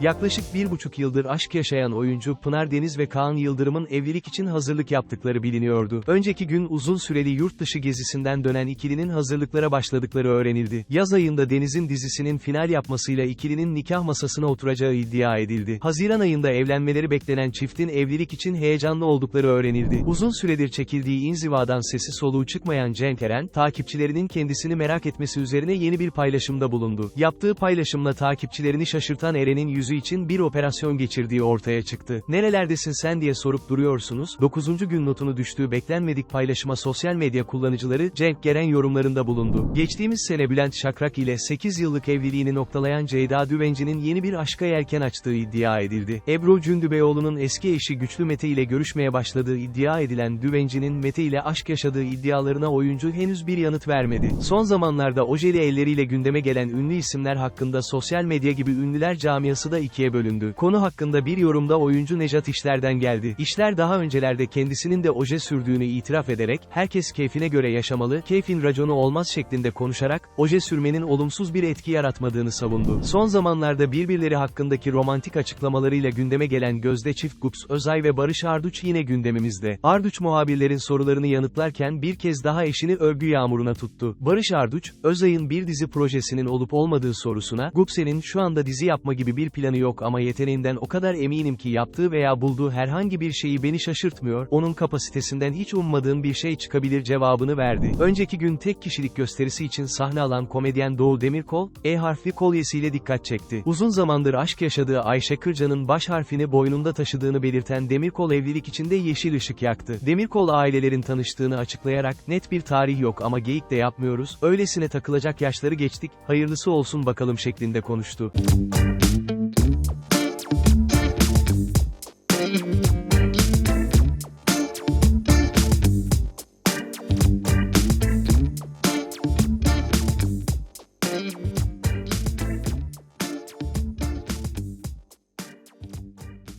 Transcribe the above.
Yaklaşık bir buçuk yıldır aşk yaşayan oyuncu Pınar Deniz ve Kaan Yıldırım'ın evlilik için hazırlık yaptıkları biliniyordu. Önceki gün uzun süreli yurt dışı gezisinden dönen ikilinin hazırlıklara başladıkları öğrenildi. Yaz ayında Deniz'in dizisinin final yapmasıyla ikilinin nikah masasına oturacağı iddia edildi. Haziran ayında evlenmeleri beklenen çiftin evlilik için heyecanlı oldukları öğrenildi. Uzun süredir çekildiği inzivadan sesi soluğu çıkmayan Cenk Eren, takipçilerinin kendisini merak etmesi üzerine yeni bir paylaşımda bulundu. Yaptığı paylaşımla takipçilerini şaşırtan Eren'in yüzü için bir operasyon geçirdiği ortaya çıktı. Nerelerdesin sen diye sorup duruyorsunuz. 9. gün notunu düştüğü beklenmedik paylaşıma sosyal medya kullanıcıları Cenk Geren yorumlarında bulundu. Geçtiğimiz sene Bülent Şakrak ile 8 yıllık evliliğini noktalayan Ceyda Düvenci'nin yeni bir aşka yelken açtığı iddia edildi. Ebru Cündübeyoğlu'nun eski eşi Güçlü Mete ile görüşmeye başladığı iddia edilen Düvenci'nin Mete ile aşk yaşadığı iddialarına oyuncu henüz bir yanıt vermedi. Son zamanlarda ojeli elleriyle gündeme gelen ünlü isimler hakkında sosyal medya gibi ünlüler camiası da ikiye bölündü. Konu hakkında bir yorumda oyuncu Nejat İşler'den geldi. İşler daha öncelerde kendisinin de oje sürdüğünü itiraf ederek, herkes keyfine göre yaşamalı, keyfin raconu olmaz şeklinde konuşarak, oje sürmenin olumsuz bir etki yaratmadığını savundu. Son zamanlarda birbirleri hakkındaki romantik açıklamalarıyla gündeme gelen Gözde Çift Gups Özay ve Barış Arduç yine gündemimizde. Arduç muhabirlerin sorularını yanıtlarken bir kez daha eşini övgü yağmuruna tuttu. Barış Arduç, Özay'ın bir dizi projesinin olup olmadığı sorusuna, Gupse'nin şu anda dizi yapma gibi bir planı yok ama yeteneğinden o kadar eminim ki yaptığı veya bulduğu herhangi bir şeyi beni şaşırtmıyor, onun kapasitesinden hiç ummadığım bir şey çıkabilir cevabını verdi. Önceki gün tek kişilik gösterisi için sahne alan komedyen Doğu Demirkol, E harfli kolyesiyle dikkat çekti. Uzun zamandır aşk yaşadığı Ayşe Kırca'nın baş harfini boynunda taşıdığını belirten Demirkol evlilik içinde yeşil ışık yaktı. Demirkol ailelerin tanıştığını açıklayarak, net bir tarih yok ama geyik de yapmıyoruz, öylesine takılacak yaşları geçtik, hayırlısı olsun bakalım şeklinde konuştu.